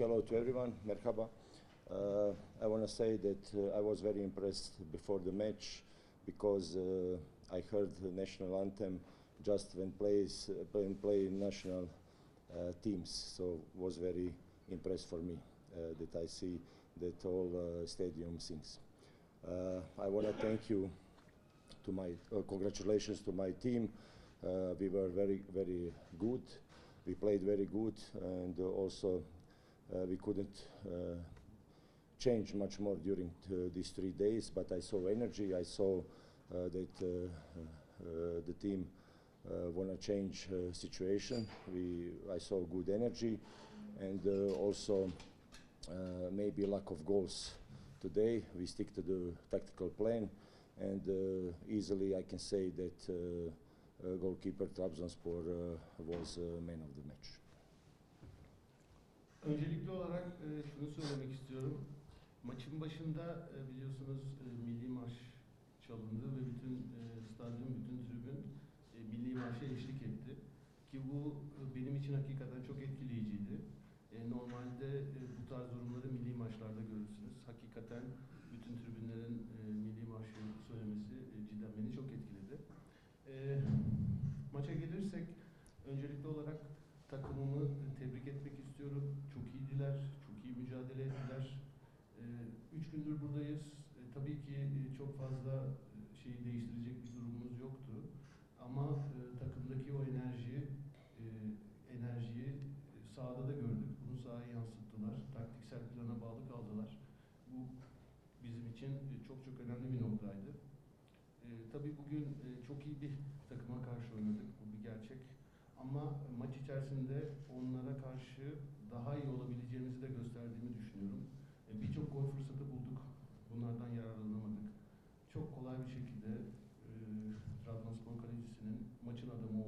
hello to everyone. Merhaba. Uh, I want to say that uh, I was very impressed before the match because uh, I heard the national anthem just when plays uh, play national uh, teams. So was very impressed for me uh, that I see that all stadium sings. I want to thank you to my congratulations to my team. We were very very good. We played very good, and also we couldn't uh, change much more during t- these three days. But I saw energy. I saw uh, that uh, uh, the team uh, want to change uh, situation. We I saw good energy, and uh, also uh, maybe lack of goals today. We stick to the tactical plan, and uh, easily I can say that uh, uh, goalkeeper Trabzonspor uh, was uh, man of the match. Öncelikli olarak e, şunu söylemek istiyorum. Maçın başında e, biliyorsunuz e, milli marş çalındı ve bütün e, stadyum, bütün tribün e, milli marşa eşlik etti. Ki bu e, benim için hakikaten çok etkileyiciydi. E, normalde e, bu tarz durumları milli maçlarda görürsünüz. Hakikaten bütün tribünlerin e, milli marşı söylemesi e, cidden beni çok etkiledi. E, maça gelirsek öncelikli olarak takımımı tebrik etmek istiyorum. Çok iyiydiler, çok iyi mücadele ettiler. Ee, üç gündür buradayız. Ee, tabii ki e, çok fazla e, şeyi değiştirecek bir durumumuz yoktu. Ama e, takımdaki o enerji, enerjiyi e, sahada da gördük. Bunu sahaya yansıttılar. Taktiksel plana bağlı kaldılar. Bu bizim için çok çok önemli bir noktaydı. Tabii bugün çok iyi bir takıma karşı oynadık. Bu bir gerçek. Ama içerisinde onlara karşı daha iyi olabileceğimizi de gösterdiğimi düşünüyorum. E, Birçok gol fırsatı bulduk. Bunlardan yararlanamadık. Çok kolay bir şekilde e, Trabzonspor kalecisinin maçın adamı